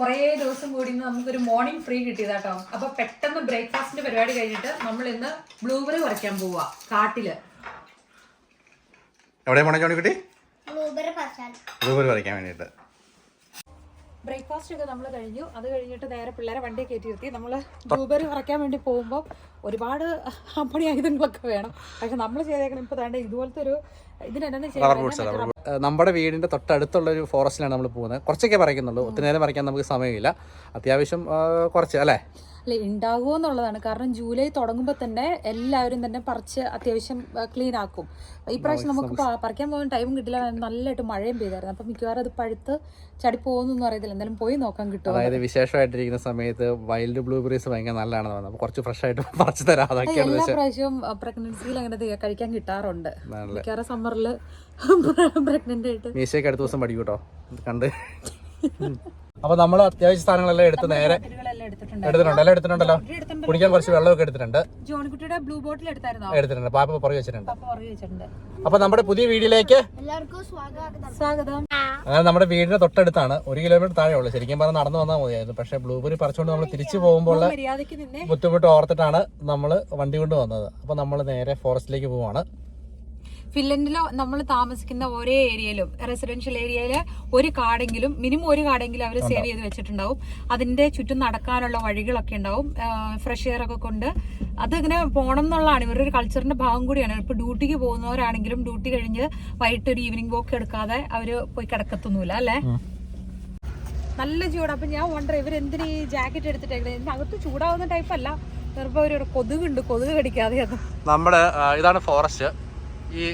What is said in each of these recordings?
കുറേ ദിവസം കൂടി ഇന്ന് നമുക്കൊരു മോർണിംഗ് ഫ്രീ കിട്ടിയതാട്ടോ. അപ്പൊ പെട്ടെന്ന് ബ്രേക്ക്ഫാസ്റ്റിന്റെ പരിപാടി കഴിഞ്ഞിട്ട് നമ്മൾ ഇന്ന് ബ്ലൂബെറി പറിക്കാൻ പോവാ കാട്ടിൽ. എവിടെ പോണേ ജോണിക്കുട്ടി? ബ്ലൂബെറി പറിച്ചാൽ ബ്ലൂബെറി പറിക്കാൻ വേണ്ടിയിട്ട്. ബ്രേക്ക്ഫാസ്റ്റ് ഒക്കെ നമ്മൾ കഴിഞ്ഞു. അത് കഴിഞ്ഞിട്ട് നേരെ പിള്ളേരെ വണ്ടി കയറ്റി നിർത്തി. നമ്മൾ ബ്ലൂബെറി പറിക്കാൻ വേണ്ടി പോകുമ്പോൾ ഒരുപാട് അമ്പണി ആയുധങ്ങളൊക്കെ വേണം. പക്ഷെ നമ്മൾ ചെയ്തേക്കണം ഇപ്പൊ തേണ്ട ഇതുപോലത്തെ ഒരു ഇതിനെന്നെ നമ്മുടെ വീടിന്റെ തൊട്ടടുത്തുള്ള ഒരു ഫോറസ്റ്റിലാണ് നമ്മൾ പോകുന്നത്. കുറച്ചൊക്കെ പറിക്കുന്നുള്ളൂ ഒത്തിരി നേരം പറിക്കാൻ നമുക്ക് സമയമില്ല. അത്യാവശ്യം കുറച്ച് അല്ലേ? അല്ലെ ഉണ്ടാകുമോ എന്നുള്ളതാണ്. കാരണം ജൂലൈ തുടങ്ങുമ്പോൾ തന്നെ എല്ലാവരും തന്നെ പറിച്ച് അത്യാവശ്യം ക്ലീൻ ആക്കും. ഈ പ്രാവശ്യം നമുക്ക് പറിക്കാൻ പോകാൻ ടൈം കിട്ടില്ല. നല്ലതായിട്ട് മഴയും പെയ്തായിരുന്നു. അപ്പം മിക്കവാറും അത് പഴുത്ത് ചടി എന്ന് അറിയത്തില്ല എന്തായാലും പോയി നോക്കാൻ കിട്ടും അതായത് വിശേഷമായിട്ടിരിക്കുന്ന സമയത്ത് വൈൽഡ് ബ്ലൂബെറീസ് ഭയങ്കര നല്ലതാണെന്ന് പറഞ്ഞു കുറച്ച് ഫ്രഷ് ആയിട്ട് പറിച്ചു തരാം. എല്ലാ പ്രാവശ്യവും പ്രഗ്നൻസിയിൽ അങ്ങനെ കഴിക്കാൻ കിട്ടാറുണ്ട്. മിക്കവാറും സമ്മറിൽ പ്രഗ്നന്റ് ആയിട്ട്. മീശയൊക്കെ അടുത്ത ദിവസം പഠിക്കൂട്ടോ? കേട്ടോ കണ്ട്. അപ്പൊ നമ്മൾ അത്യാവശ്യ സാധനങ്ങളെല്ലാം എടുത്ത് നേരെ എടുത്തിട്ടുണ്ട്. എല്ലാം എടുത്തിട്ടുണ്ടല്ലോ? കുടിക്കാൻ കുറച്ച് വെള്ളമൊക്കെ എടുത്തിട്ടുണ്ട്. ജോണിക്കുട്ടിയുടെ ബ്ലൂ ബോട്ടിൽ എടുത്തായിരുന്നു? എടുത്തിട്ടുണ്ട്. പാപ്പ പുറകെ വെച്ചിട്ടുണ്ട്. പപ്പ പുറകെ വെച്ചിട്ടുണ്ട്. അപ്പൊ നമ്മുടെ പുതിയ വീടിലേക്ക് എല്ലാവർക്കും സ്വാഗതം. സ്വാഗതം. അങ്ങനെ നമ്മുടെ വീടിന്റെ തൊട്ടടുത്താണ്. ഒരു കിലോമീറ്റർ താഴെ ഉള്ളു. ശരിക്കും പറഞ്ഞാൽ നടന്നു വന്നാൽ മതിയായിരുന്നു. പക്ഷെ ബ്ലൂബെറി പറിച്ചുകൊണ്ട് നമ്മൾ തിരിച്ചു പോകുമ്പോൾ ബുദ്ധിമുട്ട് ഓർത്തിട്ടാണ് നമ്മൾ വണ്ടി കൊണ്ട് വന്നത്. അപ്പൊ നമ്മൾ നേരെ ഫോറസ്റ്റിലേക്ക് പോവാണ്. ഫിൻലൻഡിലോ നമ്മൾ താമസിക്കുന്ന ഒരേ ഏരിയയിലും റെസിഡൻഷ്യൽ ഏരിയയിൽ ഒരു കാടെങ്കിലും മിനിമം ഒരു കാടെങ്കിലും അവർ സേവ് ചെയ്ത് വെച്ചിട്ടുണ്ടാവും. അതിന്റെ ചുറ്റും നടക്കാനുള്ള വഴികളൊക്കെ ഉണ്ടാവും. ഫ്രഷ് എയർ ഒക്കെ കൊണ്ട്. അതിങ്ങനെ പോകണം എന്നുള്ളതാണ്. ഇവരുടെ ഒരു കൾച്ചറിന്റെ ഭാഗം കൂടിയാണ്. ഇപ്പൊ ഡ്യൂട്ടിക്ക് പോകുന്നവരാണെങ്കിലും ഡ്യൂട്ടി കഴിഞ്ഞ് വൈകിട്ട് ഒരു ഈവനിങ് വോക്ക് എടുക്കാതെ അവർ പോയി കിടക്കത്തൊന്നുമില്ല അല്ലേ? നല്ല ചൂട്. അപ്പൊ ഞാൻ വണ്ടർ ഇവരെന്തിനാ ഈ ജാക്കറ്റ് എടുത്തിട്ടേ അകത്ത് ചൂടാവുന്ന ടൈപ്പ് അല്ല. ചിലപ്പോ ഒരു കൊതുകുണ്ട്. കൊതുക് കടിക്കാതെ അത് നമ്മുടെ ഇതാണ് ഫോറസ്റ്റ് ഈ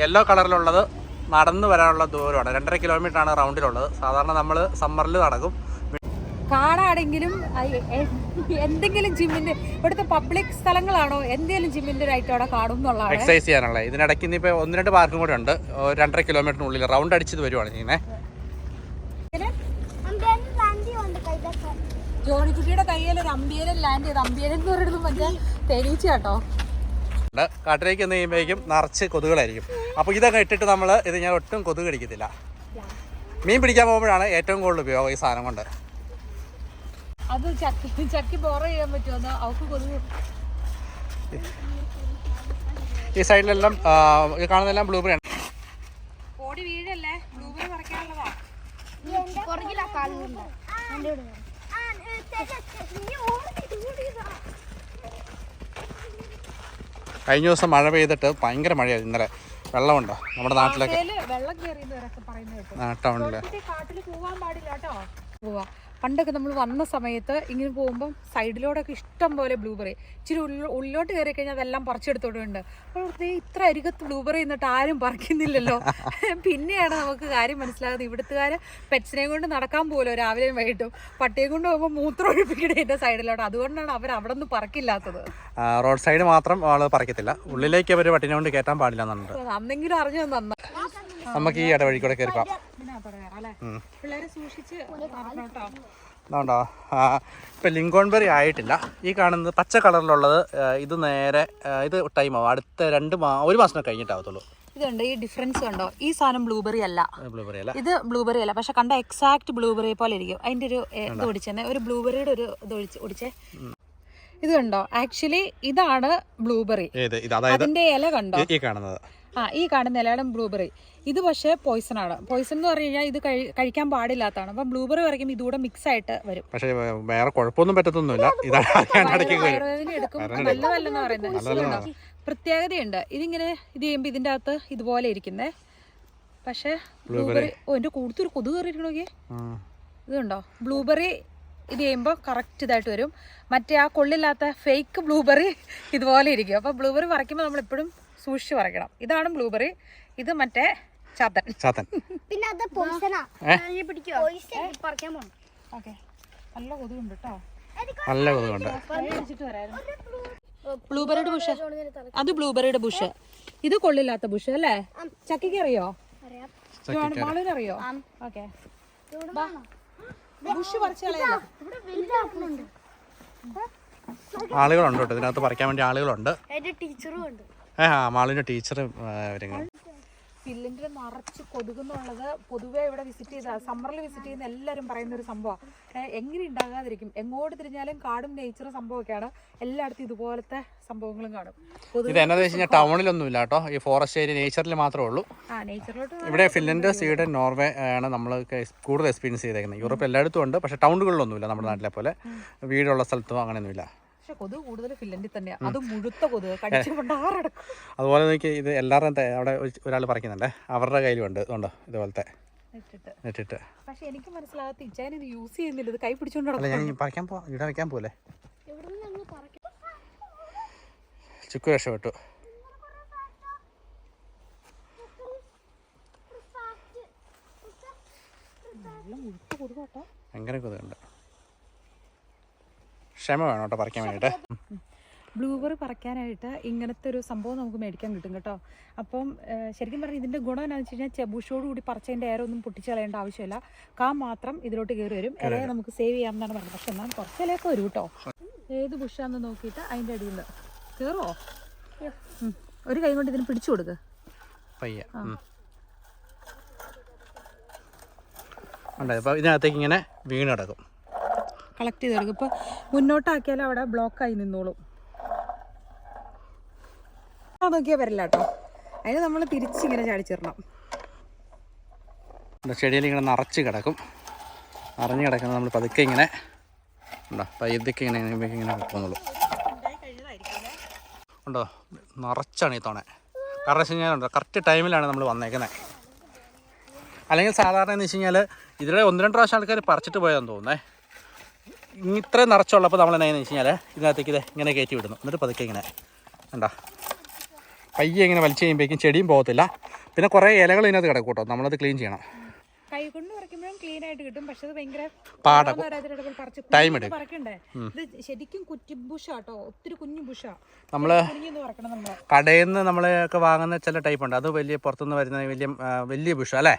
യെല്ലോ കളറിലുള്ളത് നടന്നു വരാനുള്ള ദൂരമാണ്. രണ്ടര കിലോമീറ്റർ ആണ് റൗണ്ടിലുള്ളത് സാധാരണ നമ്മൾ സമ്മറിൽ നടക്കും. എ- എന്തെങ്കിലും ജിമ്മിന്റെ ഇവിടുത്തെ പബ്ലിക് സ്ഥലങ്ങളാണോ എന്തെങ്കിലും ജിമ്മിന്റെ ഒരു ഐറ്റം അവിടെ കാണും എന്നുള്ളതാണ്. എക്സസൈസ് ചെയ്യാനുള്ള ഇതിനിടയ്ക്ക് ഇനിയിപ്പോൾ ഒന്ന് രണ്ട് പാർക്കും കൂടെ ഉണ്ട്. രണ്ടര കിലോമീറ്ററിനുള്ളിൽ റൗണ്ട് അടിച്ചത് വരുവാണ് ഇങ്ങനെ ജോണിക്കുട്ടിയുടെ കയ്യിൽ ഒരു അമ്പിയലും ലാൻഡ് ചെയ്ത് അമ്പിയലും എന്ന് പറയുന്നത് മറ്റേ തേനീച്ച കേട്ടോ കാട്ടിലേക്ക് എന്ന് കഴിയുമ്പോഴേക്കും നിറച്ച് കൊതുകളായിരിക്കും അപ്പോൾ ഇതൊക്കെ ഇട്ടിട്ട് നമ്മൾ ഇത് ഞാൻ ഒട്ടും കൊതുക് കടിക്കത്തില്ല മീൻ പിടിക്കാൻ പോകുമ്പോഴാണ് ഏറ്റവും കൂടുതൽ ഉപയോഗം ഈ സാധനം കൊണ്ട് അത് ചക്കി ചക്കി ബോറ ചെയ്യാൻ പറ്റുമോ അവക്ക് കൊതുക് ഈ സൈഡിലെല്ലാം ആ, ഈ കാണുന്നതെല്ലാം ബ്ലൂബെറി ആണ് ഓടി വീഴല്ലേ ബ്ലൂബെറി പറിക്കാനുള്ളതാ പുറകിലാ കാലുണ്ട് എന്റെ ഇവിടെ കഴിഞ്ഞ ദിവസം മഴ പെയ്തിട്ട് ഭയങ്കര മഴയായിരുന്നു ഇന്നലെ. വെള്ളമുണ്ടോ? നമ്മുടെ നാട്ടിലൊക്കെ. ടൗണിൽ. കാട്ടിൽ പോവാൻ പാടില്ല കേട്ടോ. പോവാ. പണ്ടൊക്കെ നമ്മൾ വന്ന സമയത്ത് ഇങ്ങനെ പോകുമ്പോൾ സൈഡിലോടൊക്കെ ഇഷ്ടം പോലെ ബ്ലൂബെറി ഇച്ചിരി ഉള്ളിലോട്ട് കയറി കഴിഞ്ഞാൽ അതെല്ലാം പറിച്ചെടുത്തോട്ടുണ്ട് അപ്പോൾ ഇത്ര അരികത്ത് ബ്ലൂബെറി എന്നിട്ട് ആരും പറിക്കുന്നില്ലല്ലോ. പിന്നെയാണ് നമുക്ക് കാര്യം മനസ്സിലാകുന്നത്. ഇവിടുത്തുകാർ പെറ്റ്സിനെ കൊണ്ട് നടക്കാൻ പോലോ രാവിലെയും വൈകിട്ടും പട്ടിയെ കൊണ്ട് പോകുമ്പോൾ മൂത്രം ഒഴിപ്പിക്കണേ എന്റെ സൈഡിലോട്ട് അതുകൊണ്ടാണ് അവർ അവിടെ നിന്ന് പറക്കില്ലാത്തത് റോഡ് സൈഡ് മാത്രം ആൾ പറിക്കത്തില്ല. ഉള്ളിലേക്ക് അവർ പട്ടിനെ കൊണ്ട് കയറ്റാൻ പാടില്ല എന്നുണ്ട് അന്നെങ്കിലും അറിഞ്ഞു തന്നെ നമുക്ക് ഈ ഇടവഴിക്കൂടെ കൂടെ കയറിക്കാം അതുകൊണ്ടോ ഇപ്പം ലിങ്കോൺബെറി ആയിട്ടില്ല. ഈ കാണുന്നത് പച്ച കളറിലുള്ളത് ഇത് നേരെ ഇത് ടൈമാവും അടുത്ത രണ്ട് മാ ഒരു മാസം കഴിഞ്ഞിട്ടാവത്തുള്ളൂ. ഇതുണ്ട് ഈ ഡിഫറൻസ് കണ്ടോ ഈ സാധനം ബ്ലൂബെറി അല്ല. ബ്ലൂബെറി അല്ല. ഇത് ബ്ലൂബെറി അല്ല. പക്ഷെ കണ്ട എക്സാക്ട് ബ്ലൂബെറി പോലെ ഇരിക്കും. അതിന്റെ ഒരു ഇത് ഒടിച്ചെന്നെ ഒരു ബ്ലൂബെറിയുടെ ഒരു ഇത് ഒടിച്ച് ഒടിച്ചേ. ഇത് കണ്ടോ? ആക്ച്വലി ഇതാണ് ബ്ലൂബെറി അതിന്റെ ഇല കണ്ടോ? ഈ കാണുന്നത്. ആ ഈ കാണുന്ന ഇലയാണ് ബ്ലൂബെറി ഇത് പക്ഷേ പോയിസൺ ആണ്. പോയിസൺ എന്ന് പറഞ്ഞു കഴിഞ്ഞാൽ ഇത് കഴി- കഴിക്കാൻ പാടില്ലാത്തതാണ്. അപ്പം ബ്ലൂബെറി വരയ്ക്കും ഇതുകൂടെ മിക്സ് ആയിട്ട് വരും. പക്ഷേ വേറെ കുഴപ്പമൊന്നും പറ്റത്തൊന്നുമില്ല. എടുക്കും. നല്ലതല്ലെന്ന് പറയുന്നത്? പ്രത്യേകതയുണ്ട്. ഇതിങ്ങനെ ഇത് ചെയ്യുമ്പോൾ ഇതിന്റെ അകത്ത് ഇതുപോലെ ഇരിക്കുന്നേ. പക്ഷേ ബ്ലൂബെറി ഓ എന്റെ കൂടുതൽ കൊതുക് കയറിയിരിക്കണോ. ഇതുണ്ടോ? ബ്ലൂബെറി ഇത് ചെയ്യുമ്പോൾ കറക്റ്റ് ഇതായിട്ട് വരും. മറ്റേ ആ കൊള്ളില്ലാത്ത ഫേക്ക് ബ്ലൂബെറി ഇതുപോലെ ഇരിക്കും. അപ്പോൾ ബ്ലൂബെറി വരയ്ക്കുമ്പോൾ നമ്മൾ എപ്പോഴും സൂക്ഷിച്ച് പറയണം ഇതാണ് ബ്ലൂബെറി ഇത് മറ്റേ ചാത്തൻ. ചാത്തൻ. പിന്നെ അത് പോയിസണാ ഏ? പിടിക്കോ പോയിസൺ പറിക്കാൻ പോണം. ഓക്കെ. നല്ല കൊതുകുണ്ട് കേട്ടോ നല്ല കൊതുകുണ്ട്. ബ്ലൂബെറിയുടെ ബുഷ് അത് ബ്ലൂബെറിയുടെ ബുഷ് ഇത് കൊള്ളില്ലാത്ത ബുഷ് അല്ലേ? ചക്കിക്ക് അറിയോ? അറിയാം. ഓക്കെ. ബുഷ് പറിച്ചു ആപ്പിളുണ്ട് ആളുകളുണ്ട് കേട്ടോ ഇതിനകത്ത് പറിക്കാൻ വേണ്ടി ആളുകളുണ്ട്. ടീച്ചറും ഉണ്ട്. മാളിന്റെ ടീച്ചർ സിലിണ്ടർ നിറച്ച് കൊതുകുന്നുള്ളത് പൊതുവേ ഇവിടെ വിസിറ്റ് ചെയ്ത സമ്മറിൽ വിസിറ്റ് ചെയ്യുന്ന എല്ലാവരും പറയുന്ന ഒരു സംഭവമാണ് എങ്ങനെ ഉണ്ടാകാതിരിക്കും എങ്ങോട്ട് തിരിഞ്ഞാലും കാടും നേച്ചറും സംഭവമൊക്കെയാണ്. എല്ലായിടത്തും ഇതുപോലത്തെ സംഭവങ്ങളും കാണും. ഇത് എന്നാ വെച്ച് കഴിഞ്ഞാൽ ടൗണിലൊന്നും ഇല്ല കേട്ടോ. ഈ ഫോറസ്റ്റ് ഏരിയ നേച്ചറിൽ മാത്രമേ ഉള്ളൂ. ഇവിടെ ഫിൻലൻഡ് സ്വീഡൻ നോർവേ ആണ് നമ്മൾ കൂടുതൽ എക്സ്പീരിയൻസ് ചെയ്തേക്കുന്നത് യൂറോപ്പ് എല്ലായിടത്തും ഉണ്ട് പക്ഷേ ടൗണുകളിലൊന്നുമില്ല നമ്മുടെ നാട്ടിലെ പോലെ. വീടുള്ള സ്ഥലത്തും അങ്ങനെയൊന്നുമില്ല. പക്ഷെ കൊതുക് കൂടുതൽ ഫില്ലൻഡിൽ തന്നെയാണ് അത് മുഴുത്ത കൊതുക് അതുപോലെ നോക്കി ഇത് എല്ലാവരും അവിടെ ഒരാൾ പറിക്കുന്നുണ്ട്. അവരുടെ കയ്യിലുണ്ട്. ഇതുണ്ടോ? ഇതുപോലത്തെ. നെറ്റിട്ട്. പക്ഷെ എനിക്ക് മനസ്സിലാകാത്ത ഇച്ചാൻ ഇത് യൂസ് ചെയ്യുന്നില്ല. ഇത് കൈ പിടിച്ചോണ്ട് ഞാൻ പറിക്കാൻ പോ ഇവിടെ വെക്കാൻ പോലെ ചുക്ക് രക്ഷപ്പെട്ടു ഭയങ്കര കൊതുകുണ്ട്. ക്ഷമ വേണം കേട്ടോ പറിക്കാൻ വേണ്ടിയിട്ട്. ബ്ലൂബെറി പറിക്കാനായിട്ട് ഇങ്ങനത്തെ ഒരു സംഭവം നമുക്ക് മേടിക്കാൻ കിട്ടും കേട്ടോ. അപ്പം ശരിക്കും പറഞ്ഞാൽ ഇതിന്റെ ഗുണം എന്താണെന്ന് വെച്ച് കഴിഞ്ഞാൽ ചെബുഷോട് കൂടി പറിച്ചതിന്റെ എയർ ഒന്നും പൊട്ടിച്ച് കളയേണ്ട ആവശ്യമില്ല. കാ മാത്രം ഇതിലോട്ട് കയറി വരും. ഇലയെ നമുക്ക് സേവ് ചെയ്യാമെന്നാണ് പറഞ്ഞത്. പക്ഷെ എന്നാൽ കുറച്ച് ഇലയൊക്കെ വരും കേട്ടോ. ഏത് ബുഷാന്ന് നോക്കിയിട്ട് അതിന്റെ അടിയിൽ നിന്ന് കയറുമോ. ഒരു കൈ കൊണ്ട് ഇതിന് പിടിച്ചു കൊടുക്ക. ഇതിനകത്തേക്ക് ഇങ്ങനെ വീണ് കിടക്കും. കളക്ട് ചെയ്ത് കൊടുക്കും ഇപ്പോൾ മുന്നോട്ടാക്കിയാൽ അവിടെ ബ്ലോക്കായി നിന്നോളും. ആ നോക്കിയാൽ വരില്ല കേട്ടോ. അതിന് നമ്മൾ തിരിച്ചിങ്ങനെ ചാടിച്ചിടണം ചെടിയിൽ ഇങ്ങനെ നിറച്ച് കിടക്കും. നിറഞ്ഞ് കിടക്കുന്നത് നമ്മൾ പതുക്കെ ഇങ്ങനെ ഉണ്ടോ? ഇങ്ങനെ ഇങ്ങനെ പോകുന്നുള്ളൂ ഉണ്ടോ? നിറച്ചാണ് ഈ തോണ. കാരണം വെച്ച് കഴിഞ്ഞാൽ കറക്റ്റ് ടൈമിലാണ് നമ്മൾ വന്നേക്കുന്നത് അല്ലെങ്കിൽ സാധാരണ എന്ന് വെച്ച് കഴിഞ്ഞാൽ ഇതിലെ ഒന്ന് രണ്ട് പ്രാവശ്യം ആൾക്കാർ പറിച്ചിട്ട് പോയതെന്ന് തോന്നുന്നേ. ഇത്രയും നിറച്ചുള്ളപ്പോൾ നമ്മൾ എന്നാന്ന് വെച്ച് കഴിഞ്ഞാൽ ഇതിനകത്തേക്ക് ഇത് ഇങ്ങനെ കയറ്റി വിടുന്നു. എന്നിട്ട് പതുക്കെ ഇങ്ങനെ കണ്ടോ? പയ്യെ ഇങ്ങനെ വലിച്ചു കഴിയുമ്പോഴേക്കും ചെടിയും പോകത്തില്ല. പിന്നെ കുറേ ഇലകൾ ഇതിനകത്ത് കിടക്കും കേട്ടോ. നമ്മളത് ക്ലീൻ ചെയ്യണം. കൈ കൊണ്ട് പറിക്കുമ്പോഴും ക്ലീൻ ആയിട്ട് കിട്ടും. പക്ഷെ അത് ഭയങ്കര കുഞ്ഞിന്ന് എടുക്കും. ഇത് ശരിക്കും കുറ്റി ബുഷാട്ടോ ഒത്തിരി കുഞ്ഞു ബുഷാ നമ്മൾ കുഞ്ഞിന്ന് പറിക്കണം നമ്മൾ. കടയിൽ നിന്ന് നമ്മളൊക്കെ വാങ്ങുന്ന ചില ടൈപ്പ് ഉണ്ട്. അത് വലിയ പുറത്തുനിന്ന് വരുന്ന വലിയ വലിയ ബുഷ അല്ലേ?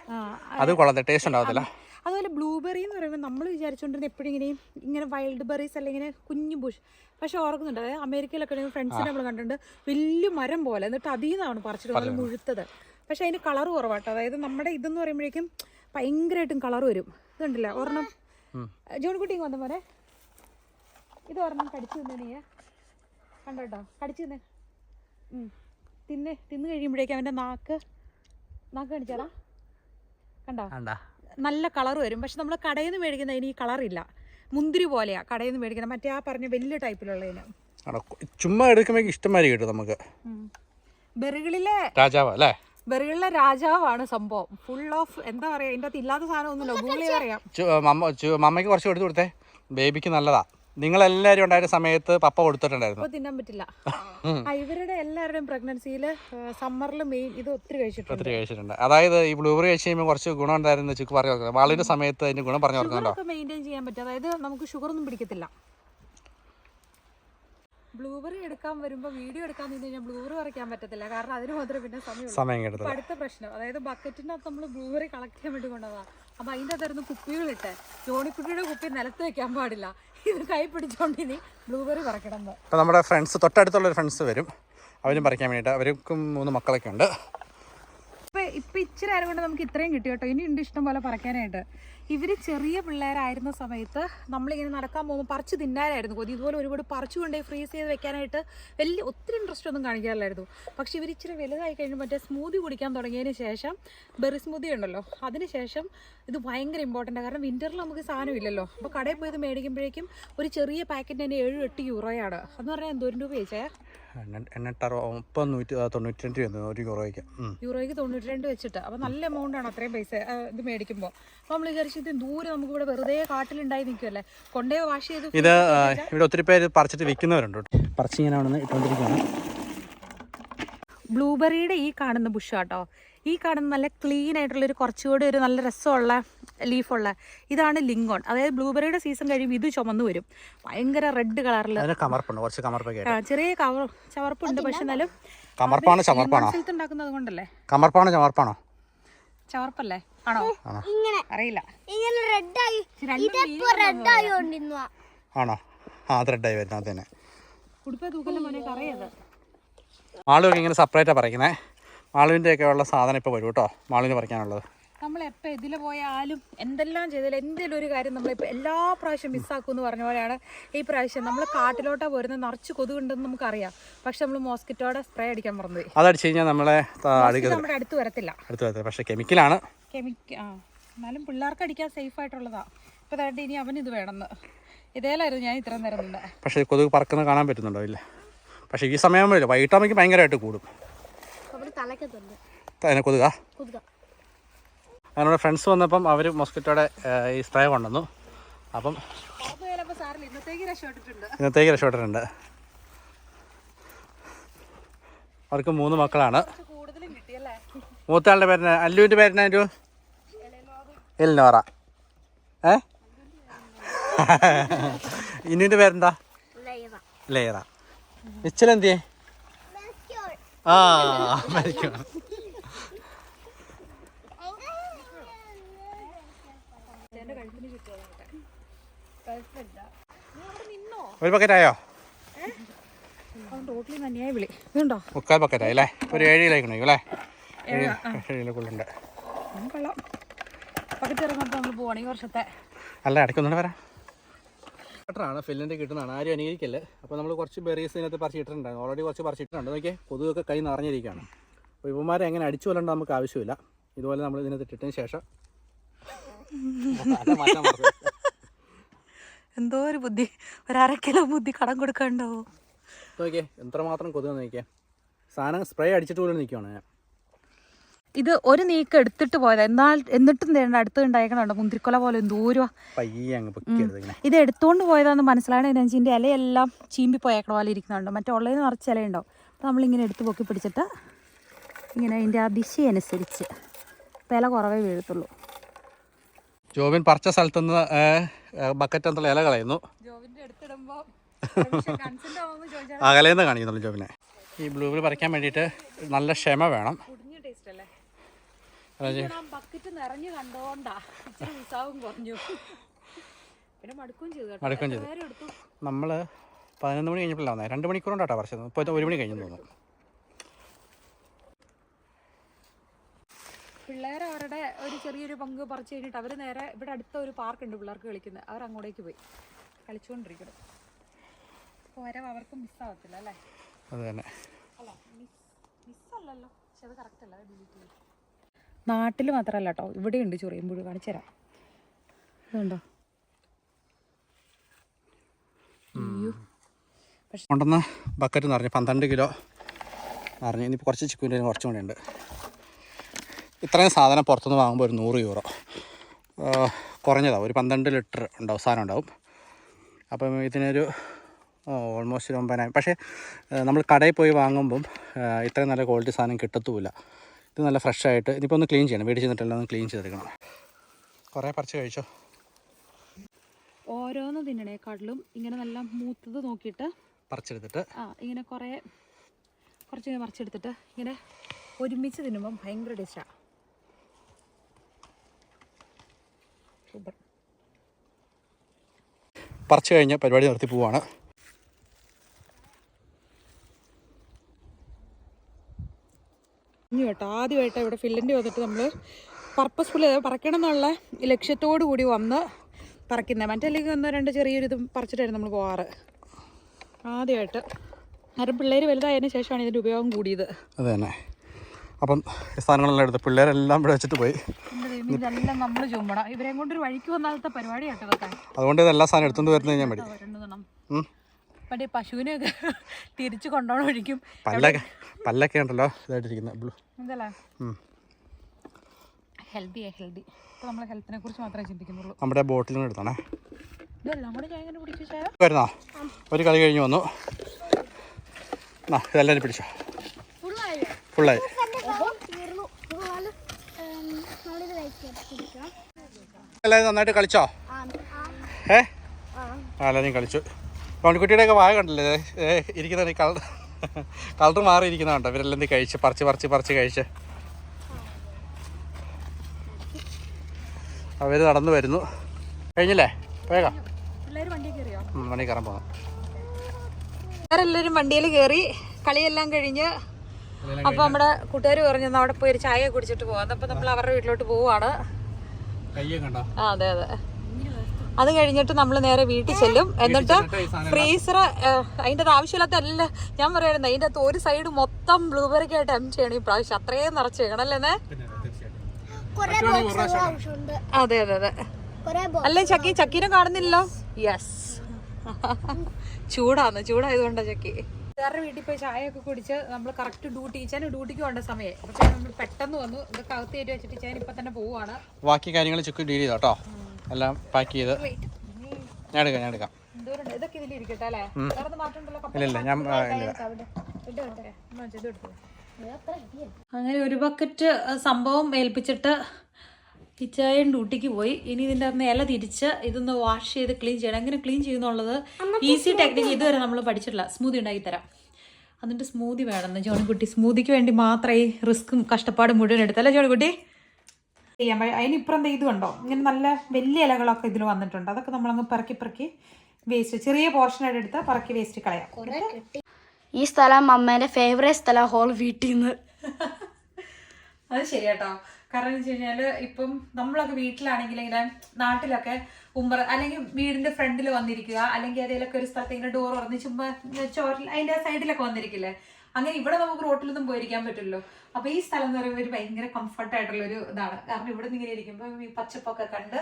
അത് കൊള്ളാം. ടേസ്റ്റ് ഉണ്ടാവത്തില്ല. അതുപോലെ ബ്ലൂബെറി എന്ന് പറയുമ്പോൾ നമ്മൾ വിചാരിച്ചുകൊണ്ടിരുന്ന എപ്പോഴും ഇങ്ങനെ ഇങ്ങനെ വൈൽഡ് ബെറീസ് അല്ലെങ്കിൽ ഇങ്ങനെ കുഞ്ഞു ബുഷ് പക്ഷെ ഓർക്കുന്നുണ്ട് അതായത് അമേരിക്കയിലൊക്കെ ഫ്രണ്ട്സിനെ നമ്മൾ കണ്ടിട്ടുണ്ട് വലിയ മരം പോലെ എന്നിട്ട് അതിൽ നിന്നാണ് പറിച്ചിട്ട് നമ്മൾ മുഴുത്തത്. പക്ഷെ അതിന് കളർ കുറവാട്ടോ. അതായത് നമ്മുടെ ഇതെന്ന് പറയുമ്പോഴേക്കും ഭയങ്കരമായിട്ടും കളർ വരും. ഇതുണ്ടല്ലോ ഒരെണ്ണം. ജോൺകുട്ടി വന്ന പോലെ ഇത് ഒരെണ്ണം കടിച്ചു തിന്നെ നീ കണ്ടോ കടിച്ചു തിന്നെ. തിന്ന് തിന്ന് കഴിയുമ്പോഴേക്കും അവന്റെ നാക്ക് നാക്ക് കാണിച്ചാടാ കണ്ടോ? വേണ്ട നല്ല കളർ വരും. പക്ഷെ നമ്മൾ കടയിൽ നിന്ന് മേടിക്കുന്നതിന് ഈ കളറില്ല മുന്തിരി പോലെയാ കടയിൽ നിന്ന് മേടിക്കുന്നത് മറ്റേ ആ പറഞ്ഞ വലിയ ടൈപ്പിലുള്ളതിന്? ചുമ്മാ എടുക്കുമ്പോൾ ഇഷ്ടമായി കിട്ടും നമുക്ക്. ബെറികളിലെ രാജാവ് അല്ലേ? ബെറികളിലെ രാജാവാണ് സംഭവം. ഫുൾ ഓഫ് എന്താ പറയാ ഇതിന്റെ അകത്ത് ഇല്ലാത്ത സാധനം ഒന്നുമില്ല. ചെയ്ത് അറിയാം. മമ്മയ്ക്ക് കുറച്ച് എടുത്തു കൊടുത്തേ. ബേബിക്ക് നല്ലതാ. നിങ്ങളെല്ലാവരും ഉണ്ടായിരുന്ന സമയത്ത് പപ്പ കൊടുത്തിട്ടുണ്ടായിരുന്നു. തിന്നാൻ പറ്റില്ല. ആ, ഇവരുടെ എല്ലാവരുടെയും പ്രഗ്നൻസിയിൽ സമ്മറിൽ മെയിൻ ഇത് ഒത്തിരി കഴിച്ചിട്ടുണ്ട്. ഒത്തിരി കഴിച്ചിട്ടുണ്ട്. അതായത് ഈ ബ്ലൂബെറി കഴിച്ച് കഴിയുമ്പോൾ കുറച്ച് ഗുണം ഉണ്ടായിരുന്നു ചുക്ക് പറഞ്ഞു കൊടുക്കുന്നത്. സമയത്ത് അതിന്റെ ഗുണം പറഞ്ഞു കൊടുക്കുന്നുണ്ടോ? ഷുഗറൊക്കെ മെയിന്റെയിൻ ചെയ്യാൻ പറ്റും. അതായത് നമുക്ക് ഷുഗർ ഒന്നും പിടിക്കത്തില്ല. ബ്ലൂബെറി എടുക്കാൻ വരുമ്പോൾ വീഡിയോ എടുക്കാൻ നിന്ന് കഴിഞ്ഞാൽ ബ്ലൂബെറി പറിക്കാൻ പറ്റത്തില്ല. കാരണം അതിന് മാത്രമേ പിന്നെ സമയമുള്ളൂ. സമയം അപ്പൊ അടുത്ത പ്രശ്നം. അതായത് ബക്കറ്റിനകത്ത് നമ്മൾ ബ്ലൂബെറി കളക്ട് ചെയ്യാൻ വേണ്ടി കൊണ്ടുപോകാം അപ്പൊ അതിന്റെ അകത്തായിരുന്നു കുപ്പികളിട്ട് ജോണിക്കുട്ടിയുടെ കുപ്പി നിലത്ത് വെക്കാൻ പാടില്ല. ഇത് കൈ പിടിച്ചോണ്ട് ഇനി ബ്ലൂബെറി പറക്കണം നമ്മുടെ ഫ്രണ്ട്സ് തൊട്ടടുത്തുള്ള ഫ്രണ്ട്സ് വരും. അവരും പറിക്കാൻ വേണ്ടിയിട്ട്. അവർക്കും മൂന്ന് മക്കളൊക്കെ ഉണ്ട്. ഇപ്പൊ ഇച്ചിരി നേരം കൊണ്ട് നമുക്ക് ഇത്രയും കിട്ടി കേട്ടോ. ഇനി ഉണ്ട് ഇഷ്ടം പോലെ പറക്കാനായിട്ട്. ഇവർ ചെറിയ പിള്ളേരായിരുന്ന സമയത്ത് നമ്മളിങ്ങനെ നടക്കാൻ പോകുമ്പോൾ പറിച്ച് തിന്നാനായിരുന്നു കൊതി. ഇതുപോലെ ഒരുപാട് പറിച്ചു കൊണ്ടേ ഫ്രീസ് ചെയ്ത് വെക്കാനായിട്ട് വലിയ ഒത്തിരി ഇൻട്രസ്റ്റ് ഒന്നും കാണിക്കാറില്ലായിരുന്നു. പക്ഷെ ഇവർ ഇച്ചിരി വലുതായി കഴിഞ്ഞ് മറ്റേ സ്മൂതി കുടിക്കാൻ തുടങ്ങിയതിന് ശേഷം ബെറി സ്മൂതി ഉണ്ടല്ലോ അതിന് ശേഷം ഇത് ഭയങ്കര ഇമ്പോർട്ടന്റ് കാരണം വിന്ററിൽ നമുക്ക് സാധനമില്ലല്ലോ അപ്പോൾ കടയിൽ പോയത് മേടിക്കുമ്പോഴേക്കും ഒരു ചെറിയ പാക്കറ്റ് തന്നെ ഏഴ് എട്ട് യൂറോയാണ്. എന്ന് പറഞ്ഞാൽ എന്തോരം രൂപ ചോദിച്ചേ എണ്ണൂറ്ററോ മുപ്പത് നൂറ്റി തൊണ്ണൂറ്റി രണ്ട് രൂപ ഒരു കുറവയ്ക്ക് യൂറോയ്ക്ക് തൊണ്ണൂറ്റി രണ്ട് വെച്ചിട്ട്. അപ്പോൾ നല്ല എമൗണ്ട് ആണ് അത്രയും പൈസ ഇത് മേടിക്കുമ്പോൾ അപ്പോൾ നമ്മൾ വിചാരിച്ചു ഇത് ദൂരെ നമുക്ക് ഇവിടെ വെറുതെ കാട്ടിലുണ്ടായി നിൽക്കുമല്ലേ കൊണ്ടേ വാഷ് ചെയ്ത് ഇത് ഇവിടെ ഒത്തിരി പേര് പറിച്ചിട്ട് വിൽക്കുന്നവരുണ്ട് പറിച്ചിങ്ങനെ ഇട്ടുകൊണ്ടിരിക്കുകയാണ് ബ്ലൂബെറിയുടെ ഈ കാണുന്ന ബുഷാട്ടോ ഈ കാണുന്ന നല്ല ക്ലീൻ ആയിട്ടുള്ള ഒരു കുറച്ചുകൂടി ഒരു നല്ല രസമുള്ള ലീഫുള്ള ഇതാണ് ലിങ്കോൺ അതായത് ബ്ലൂബെറിയുടെ സീസൺ കഴിയുമ്പോൾ ഇത് ചുമന്നു വരും. ഭയങ്കര റെഡ് കളറിൽ ചെറിയ കവർ ചവർപ്പുണ്ട് പക്ഷെ എന്നാലും കമർപ്പാണോ ചമർപ്പാണോ ഉണ്ടാക്കുന്നത് കൊണ്ടല്ലേ? കമർപ്പാണോ ചമർപ്പാണോ ചവർപ്പല്ലേ? ആണോ? ഇങ്ങനെ അറിയില്ല. ഇങ്ങനെ റെഡായി ആയി ഇതിപ്പോ റെഡ് ആയോണ്ടിരുന്നു ആണോ? ആ ത്രെഡായി വരുന്നത് അത് തന്നെ. കുടുപ്പ തൂക്കലും മോനെ കറിയത് ആളുമൊക്കെ ഇങ്ങനെ സെപ്പറേറ്റാണ് പറിക്കുന്നത് മാളുവിന്റെ ഒക്കെ ഉള്ള സാധനം ഇപ്പോൾ വരും കേട്ടോ. മാളുവിന് പറിക്കാനുള്ളത്. നമ്മളെപ്പോൾ ഇതിൽ പോയാലും എന്തെല്ലാം ചെയ്താലും എന്തെങ്കിലും ഒരു കാര്യം നമ്മളിപ്പോൾ എല്ലാ പ്രാവശ്യം മിസ്സാക്കും എന്ന് പറഞ്ഞ പോലെയാണ് ഈ പ്രാവശ്യം. നമ്മൾ കാട്ടിലോട്ടാ പോരുന്നത് നിറച്ച് കൊതുകുണ്ടെന്ന് നമുക്കറിയാം. പക്ഷെ നമ്മൾ മോസ്കിറ്റോടെ സ്പ്രേ അടിക്കാൻ മറന്നുപോയി. അതടിച്ച് കഴിഞ്ഞാൽ നമ്മളെ നമ്മുടെ അടുത്ത് വരത്തില്ല. അടുത്ത് വരത്തില്ല. പക്ഷേ കെമിക്കലാണ് കെമിക്ക ആ. എന്നാലും പിള്ളേർക്ക് അടിക്കാൻ സേഫ് ആയിട്ടുള്ളതാ. ഇപ്പം തേണ്ട ഇനി അവൻ ഇത് വേണമെന്ന്. ഇതേലായിരുന്നു ഞാൻ ഇത്രയും നേരം പക്ഷേ കൊതുക് പറക്കുന്നത് കാണാൻ പറ്റുന്നുണ്ടോ ഇല്ല പക്ഷേ ഈ സമയമാകുമ്പോഴില്ല വൈകിട്ടാകുമ്പോൾ ഭയങ്കരമായിട്ട് കൂടും. അതിനെ കൊതുക? അതിനോട് ഫ്രണ്ട്സ് വന്നപ്പം അവർ മൊസ്കിറ്റോടെ ഈ സ്പ്രേ കൊണ്ടുവന്നു. അപ്പം ഇന്നത്തേക്ക് രക്ഷപ്പെട്ടിട്ടുണ്ട്. അവർക്ക് മൂന്ന് മക്കളാണ്. മൂത്താളുടെ മൂത്തയാളുടെ പേരിന് അല്ലുവിന്റെ പേരിന് ഒരു എലിനോറ ഏ ഇന്നുവിന്റെ പേരെന്താ? ലേറ നിശ്ചലെന്തിയേ ആ മരിക്കണം ഒരു പക്കറ്റ് ആയോ? മുക്കാൽ ബക്കറ്റായി അല്ലേ? ഒരു ഏഴ് അല്ലേ കിലോ കൊള്ളുണ്ട് ഈ വർഷത്തെ. അല്ല ഇടയ്ക്കൊന്നുകൂടെ വരാം. ാണ് ഫില്ലിന്റെ കിട്ടുന്നതാണ്. ആരും അനുകരിക്കല്ലേ? അപ്പോൾ നമ്മൾ കുറച്ച് ബെറീസ് ഇതിനകത്ത് പറിച്ചിട്ടുണ്ടായിരുന്നു ഓൾറെഡി കുറച്ച് പറിച്ചിട്ടുണ്ട്. നോക്കിയേ കൊതുകൊക്കെ കൈ നിറഞ്ഞിരിക്കുകയാണ്. അപ്പോൾ ഇവന്മാരെ എങ്ങനെ അടിച്ചു കൊല്ലണ്ട നമുക്ക് ആവശ്യമില്ല. ഇതുപോലെ നമ്മൾ ഇതിനകത്ത് ഇട്ടിട്ടതിന് ശേഷം. എന്തോ ഒരു ബുദ്ധി. ഒരു അര കിലോ ബുദ്ധി കടം കൊടുക്കണ്ടോ നോക്കിയേ എത്രമാത്രം കൊതുക് നോക്കിയേ. സാധനം സ്പ്രേ അടിച്ചിട്ട് പോലും നിൽക്കുകയാണ് ഞാൻ. ഇത് ഒരു നീക്കം എടുത്തിട്ട് പോയത്. എന്നാൽ എന്നിട്ടും തേണ്ട അടുത്ത് ഉണ്ടായേക്കണുണ്ടോ മുന്തിരിക്കൊല പോലെ എന്തോരം പയ്യെ അങ്ങ് പൊക്കിയെടുത്ത് ഇത് എടുത്തുകൊണ്ട് പോയതാന്ന് മനസ്സിലാണ് ഇതിന്റെ ഇലയെല്ലാം ചീമ്പി പോയേക്കണ പോലെ ഇരിക്കുന്നുണ്ട് മറ്റേ ഉള്ളതിന് നിറച്ച് ഇലയുണ്ടാവും അപ്പോൾ നമ്മളിങ്ങനെ എടുത്ത് പൊക്കി പിടിച്ചിട്ട് ഇങ്ങനെ അതിന്റെ ആ ദിശ അനുസരിച്ച് വില കുറവേ വീഴത്തുള്ളൂ. ജോബിൻ പറിച്ച സ്ഥലത്തുനിന്ന് ബക്കറ്റ് എന്നുള്ള ഇല കളയുന്നു. അകലേന്ന് കാണിക്കുന്നുള്ളൂ ജോബിനെ. ഈ ബ്ലൂബിൽ പറിക്കാൻ വേണ്ടിയിട്ട് നല്ല ക്ഷമ വേണം കുടിഞ്ഞ ടേസ്റ്റ് അല്ലേ അതായത് ബക്കറ്റ് നിറഞ്ഞു കണ്ടോണ്ടാ. ഇച്ചിരി ഉത്സാഹം കുറഞ്ഞു. പിന്നെ മടുക്കുകയും ചെയ്തു മടുക്കുകയും ചെയ്തു. നമ്മൾ പതിനൊന്ന് മണി കഴിഞ്ഞപ്പോഴാണ് വന്നത് രണ്ട് മണിക്കൂർ കൊണ്ടാട്ടോ പറിച്ചത് ഇപ്പോൾ ഒരു മണി കഴിഞ്ഞു തോന്നുന്നു. പിള്ളേർ അവരുടെ ഒരു ചെറിയൊരു പങ്ക് പറിച്ചു കഴിഞ്ഞിട്ട് അവർ നേരെ ഇവിടെ അടുത്ത ഒരു പാർക്ക് ഉണ്ട് പിള്ളേർക്ക് കളിക്കുന്നത്. അവർ അങ്ങോട്ടേക്ക് പോയി. കളിച്ചുകൊണ്ടിരിക്കണം അപ്പോൾ വരവ് അവർക്ക് മിസ്സാവത്തില്ല അല്ലേ? അത് തന്നെ. അല്ല മിസ് മിസ്സല്ലല്ലോ പക്ഷെ അത് കറക്റ്റ് അല്ല. ഡിലീറ്റ് ചെയ്യും നാട്ടിൽ മാത്രമല്ല കേട്ടോ ഇവിടെയുണ്ട് പുഴു കാണിച്ചു തരാം. ഇതുണ്ടോ? അയ്യോ. കൊണ്ടുവന്ന ബക്കറ്റ് നിറഞ്ഞു പന്ത്രണ്ട് കിലോ നിറഞ്ഞു. ഇനിയിപ്പോൾ കുറച്ച് ചിക്കുവിന്റെ കുറച്ചും കൂടെ ഉണ്ട്. ഇത്രയും സാധനം പുറത്തുനിന്ന് വാങ്ങുമ്പോൾ ഒരു നൂറ് യൂറോ കുറഞ്ഞതാണ് ഒരു പന്ത്രണ്ട് ലിറ്റർ ഉണ്ടാവും സാധനം ഉണ്ടാവും. അപ്പം ഇതിനൊരു ഓൾമോസ്റ്റ് ഒരു ഒമ്പതിനായിരം. പക്ഷേ നമ്മൾ കടയിൽ പോയി വാങ്ങുമ്പം ഇത്രയും നല്ല ക്വാളിറ്റി സാധനം കിട്ടത്തുമില്ല. ഇത് നല്ല ഫ്രഷായിട്ട് ഇതിപ്പോൾ ഒന്ന് ക്ലീൻ ചെയ്യണം. വീട്ടിൽ ചെന്നിട്ടെല്ലാം ഒന്ന് ക്ലീൻ ചെയ്തെടുക്കണം. കുറേ പറിച്ച് കഴിച്ചോ? ഓരോന്ന് തിന്നണേക്കാട്ടിലും ഇങ്ങനെ നല്ല മൂത്തത് നോക്കിയിട്ട് പറിച്ചെടുത്തിട്ട്. ആ ഇങ്ങനെ കുറേ കുറച്ച് ഇങ്ങനെ മറിച്ചെടുത്തിട്ട് ഇങ്ങനെ ഒരുമിച്ച് തിന്നുമ്പം ഭയങ്കര ടേസ്റ്റാണ് സൂപ്പർ പറിച്ചു കഴിഞ്ഞ് പരിപാടി നിർത്തി പോവാണ്. ഇനി കേട്ടോ. ആദ്യമായിട്ട് ഇവിടെ ഫില്ലിന്റെ വന്നിട്ട് നമ്മൾ പർപ്പസ്ഫുള്ളി പറക്കണം എന്നുള്ള ലക്ഷ്യത്തോടു കൂടി വന്ന് പറിക്കുന്നത് മറ്റല്ലെങ്കിൽ ഒന്നോ രണ്ട് ചെറിയൊരിതും പറിച്ചിട്ടായിരുന്നു നമ്മൾ പോകാറ് ആദ്യമായിട്ട്. കാരണം പിള്ളേർ വലുതായതിന് ശേഷമാണ് ഇതിന്റെ ഉപയോഗം കൂടിയത്. അതെ തന്നെ. അപ്പം സാധനങ്ങളെല്ലാം എടുത്ത് പിള്ളേരെല്ലാം ഇവിടെ വെച്ചിട്ട് പോയി. ഇതെല്ലാം നമ്മൾ ചുമ്പണം ഇവരെയും കൊണ്ട് ഒരു വഴിക്ക് വന്നാലത്തെ പരിപാടി കേട്ടോ അതുകൊണ്ട് ഇതെല്ലാം സാധനം എടുത്തുകൊണ്ട് വരുന്നത് ഞാൻ മതി. മറ്റേ പശുവിനെയൊക്കെ തിരിച്ചു കൊണ്ടോണിക്കും ഒഴിക്കും. പല്ലൊക്കെ പല്ലൊക്കെ ഉണ്ടല്ലോ ഇതായിട്ടിരിക്കുന്നത് ബ്ലൂ. എന്തല്ലേ? ഹെൽത്തിയാ ഹെൽത്തി ഹെൽത്തി. ഇപ്പോൾ നമ്മൾ ഹെൽത്തിനെ കുറിച്ച് മാത്രമേ ചിന്തിക്കുന്നുള്ളൂ. നമ്മുടെ ബോട്ടിൽ നിന്ന് എടുത്താണേ. ഇതെല്ലാം കൂടി ഞാൻ ഇങ്ങനെ പിടിച്ചു വരുന്നോ? ഒരു കളി കഴിഞ്ഞു വന്നു. എന്നാ ഇതെല്ലാം പിടിച്ചോ. ഫുള്ളായി? എല്ലാവരും നന്നായിട്ട് കളിച്ചോ? ആ ഏ? ആ. ആ എല്ലാവരും കളിച്ചു. പണിക്കുട്ടിയുടെയൊക്കെ വായ കണ്ടില്ലേ? ഇരിക്കുന്ന കളർ. കളർ മാറിയിരിക്കുന്ന കണ്ടോ ഇവരെല്ലാം എന്ത് കഴിച്ച്? പറിച്ച് പറിച്ച് പറിച്ച് കഴിച്ച്. അവർ നടന്നു വരുന്നു. കഴിഞ്ഞില്ലേ? വേഗം. മണി വണ്ടി കയറാൻ പോകാം. എല്ലാവരും വണ്ടിയിൽ കയറി കളിയെല്ലാം കഴിഞ്ഞ് അപ്പൊ നമ്മുടെ കൂട്ടുകാർ പറഞ്ഞു "എന്നാ അവിടെ പോയി ഒരു ചായ കുടിച്ചിട്ട് പോവാം. അപ്പൊ നമ്മൾ അവരുടെ വീട്ടിലോട്ട് പോവാണ് ആ അതെ അതെ. അത് കഴിഞ്ഞിട്ട് നമ്മൾ നേരെ വീട്ടിൽ ചെല്ലും. എന്നിട്ട് ഫ്രീസർ അതിന്റെ അത് ആവശ്യമില്ലാത്ത അല്ല ഞാൻ പറയായിരുന്നു അതിന്റെ അകത്ത് ഒരു സൈഡ് മൊത്തം ബ്ലൂബെറിക്ക് ആയിട്ട് എം ചെയ്യണം ഈ പ്രാവശ്യം അത്രയും നിറച്ച് വെക്കണം അല്ലേ അതെ അതെ അതെ അല്ലേ ചക്കി ചക്കീനെ കാണുന്നില്ലല്ലോ? യെസ് ചൂടാന്ന് ചൂടായതുകൊണ്ടാ ചക്കി. വേറെ വീട്ടിൽ പോയി ചായ ഒക്കെ കുടിച്ച് നമ്മൾ കറക്റ്റ് ഡ്യൂട്ടി ഇച്ചാൻ ഡ്യൂട്ടിക്ക് വേണ്ട സമയം. പക്ഷേ നമ്മൾ പെട്ടെന്ന് വന്നു. ഇതൊക്കെ അകത്ത് കയറ്റി വെച്ചിട്ട് ഞാൻ ഇപ്പൊ തന്നെ പോവാണ് ബാക്കി കാര്യങ്ങൾ ചുക്ക് ഡീൽ ചെയ്തോ കേട്ടോ എല്ലാം പാക്ക് ചെയ്ത്. ഞാൻ എടുക്കാം ഞാൻ എടുക്കാം. ഇല്ല ഞാൻ അങ്ങനെ ഒരു ബക്കറ്റ് സംഭവം ഏൽപ്പിച്ചിട്ട് കിച്ചായൻ ഡ്യൂട്ടിക്ക് പോയി. ഇനി ഇതിന്റെ അകത്ത് ഇല തിരിച്ച് ഇതൊന്ന് വാഷ് ചെയ്ത് ക്ലീൻ ചെയ്യണം. എങ്ങനെ ക്ലീൻ ചെയ്യുന്നുള്ളത്? ഈസി ടെക്നിക്ക് ഇതുവരെ നമ്മൾ പഠിച്ചിട്ടില്ല. സ്മൂതി ഉണ്ടാക്കി തരാം. എന്നിട്ട് സ്മൂതി വേണമെന്ന് ജോണിക്കുട്ടി സ്മൂതിക്ക് വേണ്ടി മാത്രമേ ഈ റിസ്ക്കും കഷ്ടപ്പാടും മുഴുവൻ എടുത്തല്ലേ ജോണിക്കുട്ടി? ചെയ്യാൻ പറ്റും അതിനിപ്പുറം ഇത് കണ്ടോ ഇങ്ങനെ നല്ല വലിയ ഇലകളൊക്കെ ഇതിൽ വന്നിട്ടുണ്ട്. അതൊക്കെ നമ്മളങ്ങ് പറക്കി പറക്കി വേസ്റ്റ് ചെറിയ പോർഷനായിട്ട് എടുത്ത് പറക്കി വേസ്റ്റ് കളയാം. ഈ സ്ഥലം അമ്മേന്റെ ഫേവറേറ്റ് സ്ഥലം ഹോൾ വീട്ടിൽ നിന്ന് അത് ശരിയാട്ടോ കാരണം എന്ന് വെച്ച് കഴിഞ്ഞാൽ ഇപ്പം നമ്മളൊക്കെ വീട്ടിലാണെങ്കിൽ ഇങ്ങനെ നാട്ടിലൊക്കെ ഉമ്മറ അല്ലെങ്കിൽ വീടിന്റെ ഫ്രണ്ടിൽ വന്നിരിക്കുക അല്ലെങ്കിൽ ഏതെങ്കിലുമൊക്കെ ഒരു സ്ഥലത്ത് ഇങ്ങനെ ഡോർ തുറന്ന് ചുമ്മാ ചോറിൽ അതിന്റെ സൈഡിലൊക്കെ വന്നിരിക്കില്ലേ? അങ്ങനെ ഇവിടെ നമുക്ക് റോട്ടിലൊന്നും പോയിരിക്കാൻ പറ്റില്ലല്ലോ. അപ്പൊ ഈ സ്ഥലം എന്ന് പറയുമ്പോൾ ഒരു ഭയങ്കര കംഫർട്ട് ആയിട്ടുള്ള ഒരു ഇതാണ്. കാരണം ഇവിടെ നിന്ന് ഇങ്ങനെ ഇരിക്കുമ്പോൾ ഈ പച്ചപ്പൊക്കെ കണ്ട്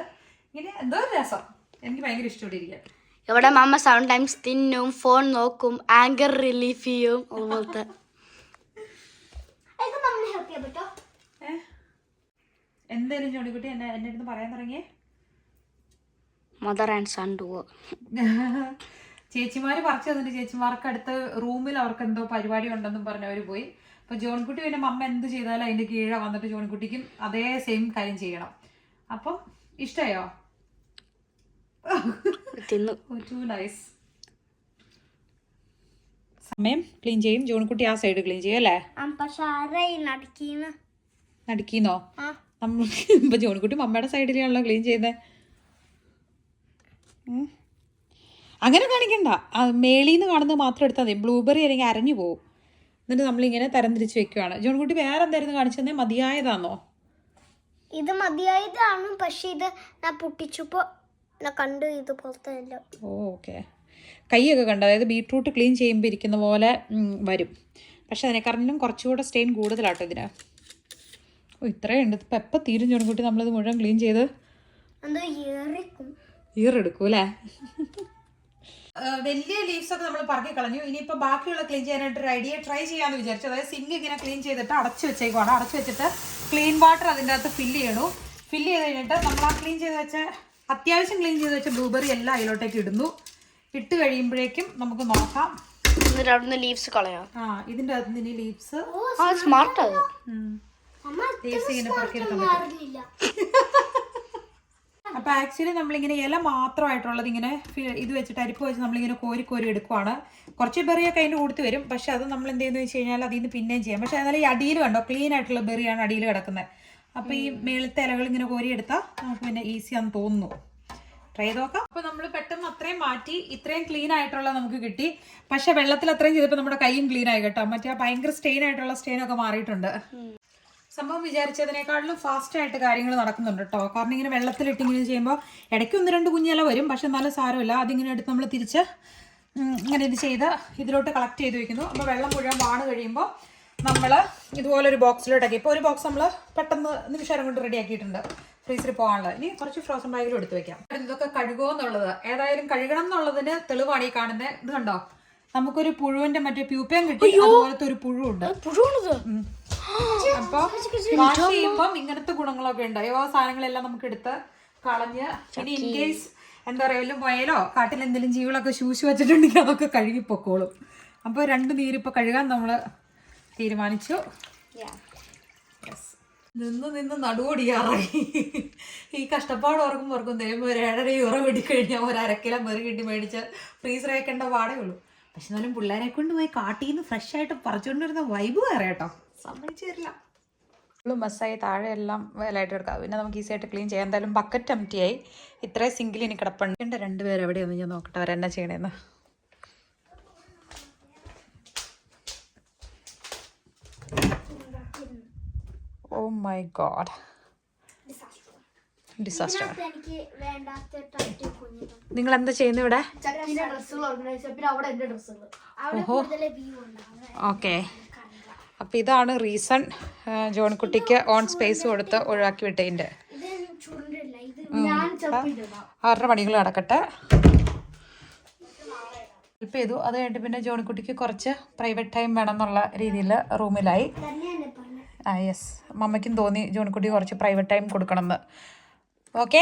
ഇങ്ങനെ എന്തോ ഒരു രസം. എനിക്ക് ഭയങ്കര ഇഷ്ടപ്പെട്ട് ഇരിക്കാം ഇവിടെ മമ്മ ടൈംസ് തിന്നും ഫോൺ നോക്കും ആങ്കർ റിലീഫ് ചെയ്യും അതുപോലത്തെ. എന്തായാലും ചോടിക്കുട്ടി എന്നെ എന്നെ അടുത്ത് പറയാൻ തുടങ്ങിയേ? മദർ ആൻഡ് സൺ ഡുവോ ചേച്ചിമാര് പറിച്ചു തന്നിട്ട് ചേച്ചിമാർക്ക് അടുത്ത് റൂമിൽ അവർക്ക് എന്തോ പരിപാടി ഉണ്ടെന്നും പറഞ്ഞ് അവർ പോയി. അപ്പൊ ജോൺകുട്ടി പിന്നെ അമ്മ എന്ത് ചെയ്താലും അതിന്റെ കീഴെ വന്നിട്ട് ജോൺകുട്ടിക്കും അതേ സെയിം കാര്യം ചെയ്യണം. അപ്പം ഇഷ്ടയോ? ടു നൈസ് സമയം ക്ലീൻ ചെയ്യും. ജോൺകുട്ടി ആ സൈഡ് ക്ലീൻ ചെയ്യും അല്ലേ? നടക്കീന്നോ? നമ്മൾ ഇപ്പൊ ജോൺകുട്ടി മമ്മയുടെ സൈഡിലാണല്ലോ ക്ലീൻ ചെയ്യുന്നത് അങ്ങനെ കാണിക്കണ്ട. ആ നിന്ന് കാണുന്നത് മാത്രം എടുത്താൽ മതി. ബ്ലൂബെറി അല്ലെങ്കിൽ അരഞ്ഞു പോകും എന്നിട്ട് നമ്മളിങ്ങനെ തരംതിരിച്ച് വെക്കുവാണ്. ജോൺകുട്ടി വേറെ എന്തായിരുന്നു കാണിച്ചത് മതിയായതാണോ ഇത് മതിയായതാണ് പക്ഷേ ഇത് ഞാൻ പൊട്ടിച്ചപ്പോ ഞാൻ കണ്ടു ഇതുപോലത്തെ ഓ ഓക്കെ. കൈയൊക്കെ കണ്ടു? അതായത് ബീട്രൂട്ട് ക്ലീൻ ചെയ്യുമ്പോൾ ഇരിക്കുന്ന പോലെ വരും. പക്ഷെ അതിനെക്കാട്ടിലും കുറച്ചുകൂടെ സ്റ്റെയിൻ കൂടുതലാട്ടോ ഇതിന്. ഓ ഇത്രയും ഉണ്ട്. ഇപ്പം എപ്പോൾ തീരും ജോൺകുട്ടി? നമ്മളിത് മുഴുവൻ ക്ലീൻ ചെയ്ത് എന്തോ ഈറെടുക്കും അല്ലേ? വലിയ ലീവ്സ് ഒക്കെ നമ്മൾ പറക്കി കളഞ്ഞു. ഇനിയിപ്പോൾ ബാക്കിയുള്ള ക്ലീൻ ചെയ്യാനായിട്ട് ഒരു ഐഡിയ ട്രൈ ചെയ്യാമെന്ന് വിചാരിച്ചു. അതായത് സിങ്ക് ഇങ്ങനെ ക്ലീൻ ചെയ്തിട്ട് അടച്ചു വെച്ചേക്കുവാണ്. അടച്ചു വെച്ചിട്ട് ക്ലീൻ വാട്ടർ അതിന്റെ അകത്ത് ഫില്ല് ചെയ്യണു. ഫില്ല് ചെയ്ത് കഴിഞ്ഞിട്ട് നമ്മൾ ആ ക്ലീൻ ചെയ്ത് വെച്ച അത്യാവശ്യം ക്ലീൻ ചെയ്ത് വെച്ച ബ്ലൂബെറി എല്ലാം അതിലോട്ടേക്ക് ഇടുന്നു. ഇട്ട് കഴിയുമ്പോഴേക്കും നമുക്ക് നോക്കാം. അവിടുന്ന് ലീവ്സ് കളയാം. ആ ഇതിന്റെ ഇതിന്റെ അകത്ത് ഇനി ലീവ്സ് സ്മാർട്ട് ലീവ്സ് ഇങ്ങനെ പറക്കിയെടുക്കാൻ പറ്റും അപ്പൊ ആക്ച്വലി നമ്മളിങ്ങനെ ഇല മാത്രമായിട്ടുള്ളത് ഇങ്ങനെ ഇത് വെച്ചിട്ട് അരിപ്പ് വെച്ച് നമ്മളിങ്ങനെ കോരി കോരി എടുക്കുവാണ്. കുറച്ച് ബെറിയൊക്കെ അതിന്റെ കൊടുത്ത് വരും. പക്ഷെ അത് നമ്മൾ എന്ത് ചെയ്യുന്നു വെച്ച് കഴിഞ്ഞാൽ അതിൽ നിന്ന് പിന്നെയും ചെയ്യാം. പക്ഷെ എന്നാലും ഈ അടിയിൽ കണ്ടോ ക്ലീൻ ആയിട്ടുള്ള ബെറിയാണ് അടിയിൽ കിടക്കുന്നത്. അപ്പൊ ഈ മേളത്തെ ഇലകൾ ഇങ്ങനെ കോരി എടുത്താൽ നമുക്ക് പിന്നെ ഈസി ആണെന്ന് തോന്നുന്നു. ട്രൈ ചെയ്ത് നോക്കാം. അപ്പൊ നമ്മൾ പെട്ടെന്ന് അത്രയും മാറ്റി ഇത്രയും ക്ലീൻ ആയിട്ടുള്ള നമുക്ക് കിട്ടി. പക്ഷെ വെള്ളത്തിൽ അത്രയും ചെയ്തപ്പോൾ നമ്മുടെ കൈയും ക്ലീൻ ആയി കേട്ടോ. മറ്റേ ഭയങ്കര സ്റ്റെയിൻ ആയിട്ടുള്ള സ്റ്റെയിൻ ഒക്കെ മാറിയിട്ടുണ്ട്. സംഭവം വിചാരിച്ചതിനേക്കാളും ഫാസ്റ്റ് ആയിട്ട് കാര്യങ്ങൾ നടക്കുന്നുണ്ട് കേട്ടോ കാരണം ഇങ്ങനെ വെള്ളത്തിലിട്ട് ഇങ്ങനെ ചെയ്യുമ്പോൾ ഇടയ്ക്ക് ഒന്ന് രണ്ട് കുഞ്ഞല വരും. പക്ഷെ എന്നാലും സാരമില്ല. അതിങ്ങനെ എടുത്ത് നമ്മൾ തിരിച്ച് ഇങ്ങനെ ഇത് ചെയ്ത് ഇതിലോട്ട് കളക്ട് ചെയ്ത് വെക്കുന്നു. അപ്പോൾ വെള്ളം മുഴുവൻ വാണ് കഴിയുമ്പോൾ നമ്മൾ ഇതുപോലൊരു ബോക്സിലോട്ടൊക്കെ ഇപ്പോൾ ഒരു ബോക്സ് നമ്മൾ പെട്ടെന്ന് നിമിഷം കൊണ്ട് റെഡി ആക്കിയിട്ടുണ്ട് ഫ്രീസറിൽ പോകാനുള്ളത് ഇനി കുറച്ച് ഫ്രോസൺ ബാഗിലും എടുത്ത് വെക്കാം. ഇതൊക്കെ കഴുകുമോ എന്നുള്ളത്? ഏതായാലും കഴുകണം എന്നുള്ളതിന് തെളിവാണ് ഈ കാണുന്നത് ഇത് കണ്ടോ? നമുക്കൊരു പുഴുവിന്റെ മറ്റേ പ്യൂപ്പയും കിട്ടി. അതുപോലത്തെ ഒരു പുഴുണ്ട് അപ്പൊ വാഷ് ചെയ്യുമ്പം ഇങ്ങനത്തെ ഗുണങ്ങളൊക്കെ ഉണ്ട്. ആ സാധനങ്ങളെല്ലാം നമുക്ക് എടുത്ത് കളഞ്ഞ് ഇനി ഇൻ കേസ് എന്താ പറയാ വല്ലതും പോയാലോ കാട്ടിൽ എന്തെങ്കിലും ജീവികളൊക്കെ ശൂശു വെച്ചിട്ടുണ്ടെങ്കിൽ അതൊക്കെ കഴുകി പൊക്കോളും അപ്പോൾ രണ്ട് നീരിപ്പോൾ കഴുകാൻ നമ്മൾ തീരുമാനിച്ചു. നിന്ന് നിന്ന് നടുവൊടിയാറായി. ഈ കഷ്ടപ്പാട് ഓർക്കും ഓർക്കും ദൈവം ഒരു ഏഴര യൂറോ വെടിക്കഴിഞ്ഞാൽ ഒരു അരക്കിലം മെറി കിട്ടി മേടിച്ച് ഫ്രീസർ വയ്ക്കേണ്ട പാടേ ഉള്ളൂ. പക്ഷെ എന്നാലും പിള്ളേരെ കൊണ്ട് പോയി കാട്ടിൽ നിന്ന് ഫ്രഷ് ആയിട്ട് പറിച്ചുകൊണ്ടിരുന്ന വൈബ് വേറെ കേട്ടോ. സമ്മതിച്ചു തരില്ല മസ്സായി താഴെ എല്ലാം വേലായിട്ട് എടുക്കാം. പിന്നെ നമുക്ക് ഈസി ആയിട്ട് ക്ലീൻ ചെയ്യാം. എന്തായാലും ബക്കറ്റ് ആയി. ഇത്രയും സിംഗിൾ ഇനി കിടപ്പുണ്ട്. എന്റെ രണ്ടുപേരും എവിടെയൊന്നും ഞാൻ നോക്കട്ടെ. അവരെന്നാ ചെയ്യണേന്ന്. ഓ മൈ ഗോഡ് ഡിസാസ്റ്റർ നിങ്ങൾ എന്താ ചെയ്യുന്നത് ഇവിടെ? ഓഹോ ഡ്രസ്സുകൾ ഓർഗനൈസ് പിന്നെ അവിടെ ഡ്രസ്സുകൾ അവിടെ കൂടുതൽ വ്യൂ ഉണ്ടാവും ഓക്കെ അപ്പം ഇതാണ് റീസൺ ജോൺകുട്ടിക്ക് ഓൺ സ്പേസ് കൊടുത്ത് ഒഴിവാക്കി വിട്ടതിന്റെ. ഇത് ചുരുണ്ടില്ല. ഇത് ഞാൻ ചിലപ്പോൾ ഇടാം ആറര പണികൾ നടക്കട്ടെ. ഹെൽപ്പ് ചെയ്തു. അത് കഴിഞ്ഞിട്ട് പിന്നെ ജോണിക്കുട്ടിക്ക് കുറച്ച് പ്രൈവറ്റ് ടൈം വേണമെന്നുള്ള രീതിയിൽ റൂമിലായി ആ യെസ് മമ്മയ്ക്കും തോന്നി ജോണിക്കുട്ടി കുറച്ച് പ്രൈവറ്റ് ടൈം കൊടുക്കണമെന്ന്. ഓക്കെ?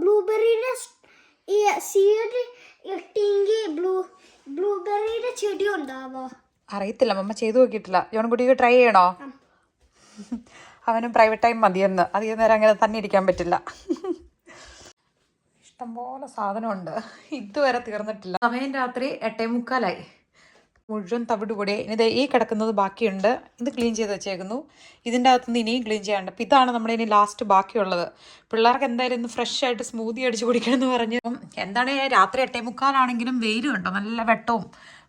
ബ്ലൂബെറിയുടെ സീഡ് ഇട്ടെങ്കിൽ ബ്ലൂ ബ്ലൂബെറിയുടെ ചെടി ഉണ്ടാവോ? അറിയത്തില്ല മമ്മ ചെയ്തു നോക്കിയിട്ടില്ല. ജോൺകുട്ടിക്ക് ട്രൈ ചെയ്യണോ? അവനും പ്രൈവറ്റ് ടൈം മതിയെന്ന്. അധികം നേരം അങ്ങനെ തന്നെ ഇരിക്കാൻ പറ്റില്ല. ഇഷ്ടംപോലെ സാധനമുണ്ട്. ഇതുവരെ തീർന്നിട്ടില്ല. സമയം രാത്രി എട്ടേ മുക്കാലായി. മുഴുവൻ തവിട് കൂടെ ഇനി ദേ ഈ കിടക്കുന്നത് ബാക്കിയുണ്ട്. ഇത് ക്ലീൻ ചെയ്ത് വെച്ചേക്കുന്നു. ഇതിന്റെ അകത്തുനിന്ന് ഇനിയും ക്ലീൻ ചെയ്യാനുണ്ട്. അപ്പം ഇതാണ് നമ്മുടെ ഇനി ലാസ്റ്റ് ബാക്കിയുള്ളത്. പിള്ളേർക്ക് എന്തായാലും ഇന്ന് ഫ്രഷ് ആയിട്ട് സ്മൂതി അടിച്ച് കുടിക്കണം എന്ന് പറഞ്ഞു എന്താണ് രാത്രി എട്ടേ മുക്കാലാണെങ്കിലും വെയിലും ഉണ്ടോ? നല്ല വെട്ടവും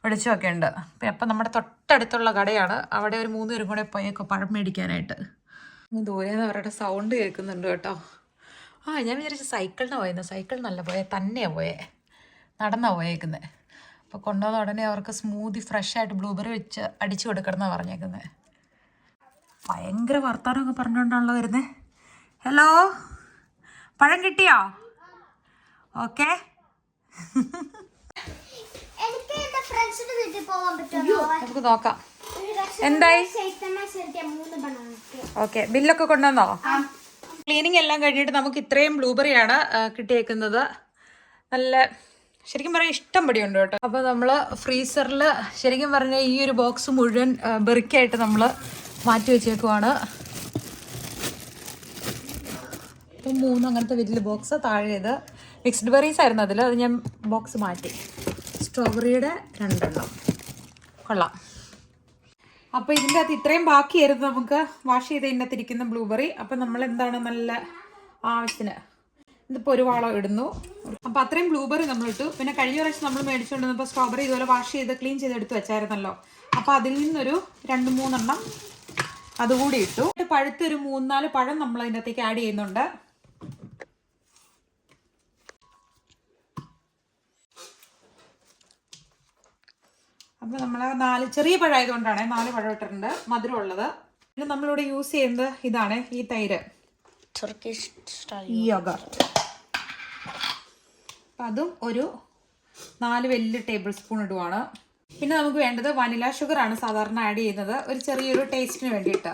വെളിച്ചമൊക്കെ ഉണ്ട്. അപ്പം നമ്മുടെ തൊട്ടടുത്തുള്ള കടയാണ്. അവിടെ ഒരു മൂന്ന് പേരും കൂടെ പോയേക്കോ പഴം മേടിക്കാനായിട്ട്. ദൂരെന്ന് അവരുടെ സൗണ്ട് കേൾക്കുന്നുണ്ട് കേട്ടോ. ആ ഞാൻ വിചാരിച്ചു സൈക്കിളിന് പോയെന്ന്. സൈക്കിളിനല്ല പോയെ. തന്നെയാണ് പോയേ. നടന്നാണ് പോയേക്കുന്നത് അപ്പോൾ കൊണ്ടുവന്ന ഉടനെ അവർക്ക് സ്മൂതി ഫ്രഷ് ആയിട്ട് ബ്ലൂബെറി വെച്ച് അടിച്ചു കൊടുക്കണം പറഞ്ഞേക്കുന്നത് ഭയങ്കര വർത്തമാനമൊക്കെ പറഞ്ഞുകൊണ്ടാണല്ലോ വരുന്നത് ഹലോ പഴം കിട്ടിയോ? ഓക്കെ നമുക്ക് നോക്കാം. എന്തായി? ഓക്കെ ബില്ലൊക്കെ കൊണ്ടുവന്നോ? ക്ലീനിങ് എല്ലാം കഴിഞ്ഞിട്ട് നമുക്ക് ഇത്രയും ബ്ലൂബെറിയാണ് കിട്ടിയേക്കുന്നത്. നല്ല ശരിക്കും പറയാൻ ഇഷ്ടം പടിയുണ്ട് കേട്ടോ. അപ്പോൾ നമ്മൾ ഫ്രീസറിൽ ശരിക്കും പറഞ്ഞാൽ ഈ ഒരു ബോക്സ് മുഴുവൻ ബെറുക്കായിട്ട് നമ്മൾ മാറ്റി വെച്ചേക്കുവാണ്. ഇപ്പം മൂന്ന് അങ്ങനത്തെ വലിയ ബോക്സ് താഴേത് മിക്സ്ഡ് ബെറീസ് ആയിരുന്നു അതിൽ അത് ഞാൻ ബോക്സ് മാറ്റി. സ്ട്രോബെറിയുടെ രണ്ടെണ്ണം. കൊള്ളാം. അപ്പോൾ ഇതിന്റെ അകത്ത് ഇത്രയും ബാക്കിയായിരുന്നു നമുക്ക് വാഷ് ചെയ്ത് ഇതിനകത്തിരിക്കുന്ന ബ്ലൂബെറി അപ്പം നമ്മൾ എന്താണ് നല്ല ആവശ്യത്തിന് ഇതിപ്പോൾ ഒരു വാളം ഇടുന്നു. അപ്പോൾ അത്രയും ബ്ലൂബെറി നമ്മൾ ഇട്ടു പിന്നെ കഴിഞ്ഞ പ്രാവശ്യം നമ്മൾ മേടിച്ചുകൊണ്ട് വന്നപ്പോൾ സ്ട്രോബെറി ഇതുപോലെ വാഷ് ചെയ്ത് ക്ലീൻ ചെയ്ത് എടുത്ത് വെച്ചായിരുന്നല്ലോ. അപ്പോൾ അതിൽ നിന്നൊരു രണ്ട് മൂന്നെണ്ണം അതുകൂടി ഇട്ടു. പഴുത്തൊരു മൂന്നാൽ പഴം നമ്മൾ അതിനകത്തേക്ക് ആഡ് ചെയ്യുന്നുണ്ട്. അപ്പോൾ നമ്മൾ നാല് ചെറിയ പഴമായതുകൊണ്ടാണ് നാല് പഴം ഇട്ടിട്ടുണ്ട്. മധുരമുള്ളത് പിന്നെ നമ്മളിവിടെ യൂസ് ചെയ്യുന്നത് ഇതാണ് ഈ തൈര്. ടർക്കിഷ് സ്റ്റൈൽ യോഗർ അപ്പം അതും ഒരു നാല് വലിയ ടേബിൾ സ്പൂൺ ഇടുവാണ്. പിന്നെ നമുക്ക് വേണ്ടത് വനില ഷുഗർ ആണ് സാധാരണ ആഡ് ചെയ്യുന്നത്. ഒരു ചെറിയൊരു ടേസ്റ്റിന് വേണ്ടിയിട്ട്.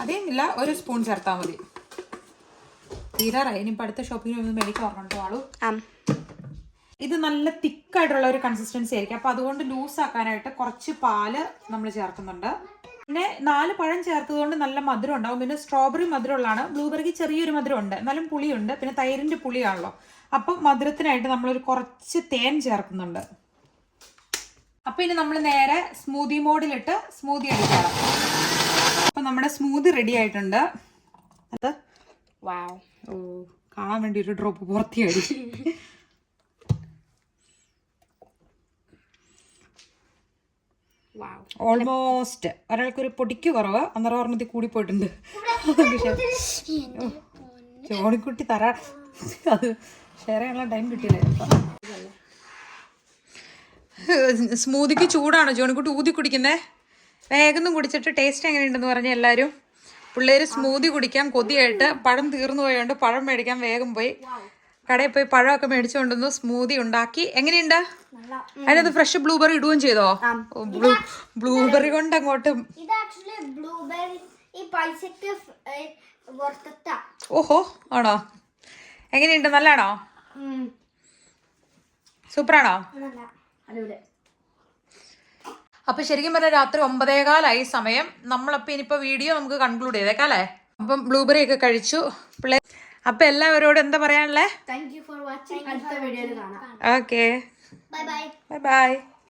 അതേമില്ല ഒരു സ്പൂൺ ചേർത്താൽ മതി. തീരാറായി. ഇനിയിപ്പോൾ അടുത്ത ഷോപ്പിംഗ് ഒന്ന് മേടിക്കാൻ പറഞ്ഞിട്ട് ആളു. ഇത് നല്ല തിക്കായിട്ടുള്ള ഒരു കൺസിസ്റ്റൻസി ആയിരിക്കും. അപ്പോൾ അതുകൊണ്ട് ലൂസ് ആക്കാനായിട്ട് കുറച്ച് പാൽ നമ്മൾ ചേർക്കുന്നുണ്ട്. പിന്നെ നാല് പഴം ചേർത്തതുകൊണ്ട് നല്ല മധുരം ഉണ്ടാവും. പിന്നെ സ്ട്രോബെറി മധുരമുള്ളതാണ്. ബ്ലൂബെറിക്ക് ചെറിയൊരു മധുരം ഉണ്ട് എന്നാലും പുളിയുണ്ട്. പിന്നെ തൈരിന്റെ പുളിയാണല്ലോ. അപ്പം മധുരത്തിനായിട്ട് നമ്മളൊരു കുറച്ച് തേൻ ചേർക്കുന്നുണ്ട്. അപ്പം ഇനി നമ്മൾ നേരെ സ്മൂതി മോഡിലിട്ട് സ്മൂതി എടുക്കാം. അപ്പം നമ്മുടെ സ്മൂതി റെഡി ആയിട്ടുണ്ട്. അത് വാവ് ഓ കാണാൻ വേണ്ടി ഒരു ഡ്രോപ്പ് പുറത്തിയായി ഓൾമോസ്റ്റ് ഓൾമോസ്റ്റ് ഒരാൾക്കൊരു പൊടിക്ക് കുറവ്. അന്നേരം ഓർമ്മത്തിൽ കൂടി പോയിട്ടുണ്ട്. ചോണിക്കുട്ടി തരാ. അത് ഷെയർ ചെയ്യാനുള്ള ടൈം കിട്ടിയില്ല? സ്മൂതിക്ക് ചൂടാണോ? ജോണിക്കുട്ടി ഊതി കുടിക്കുന്നേ? വേഗം കുടിച്ചിട്ട് ടേസ്റ്റ് എങ്ങനെയുണ്ടെന്ന് പറഞ്ഞ എല്ലാവരും പിള്ളേർ സ്മൂതി കുടിക്കാൻ കൊതിയായിട്ട്. പഴം തീർന്നു പോയോണ്ട് പഴം മേടിക്കാൻ വേഗം പോയി. കടയിൽ പോയി പഴമൊക്കെ മേടിച്ചുകൊണ്ടുവന്നു സ്മൂതി ഉണ്ടാക്കി. എങ്ങനെയുണ്ട്? അതിനകത്ത് ഫ്രഷ് ബ്ലൂബെറി ഇടുകയും ചെയ്തോ? ബ്ലൂ ബ്ലൂബെറി കൊണ്ട് അങ്ങോട്ട് ഓഹോ ആണോ? എങ്ങനെയുണ്ട്? നല്ലതാണോ സൂപ്പറാണോ? അപ്പൊ ശരിക്കും പറഞ്ഞാൽ രാത്രി ഒമ്പതേകാലായി സമയം. നമ്മളപ്പോ ഇനിയിപ്പോ വീഡിയോ നമുക്ക് കൺക്ലൂഡ് ചെയ്തേക്കാം അല്ലേ? അപ്പം ബ്ലൂബെറി ഒക്കെ കഴിച്ചു. പിള്ളേർ അപ്പൊ എല്ലാവരോടും എന്താ പറയാനുള്ളത് താങ്ക് ഫോർ വാച്ചിങ് അടുത്ത വീഡിയോയിൽ കാണാം. Okay bye bye bye bye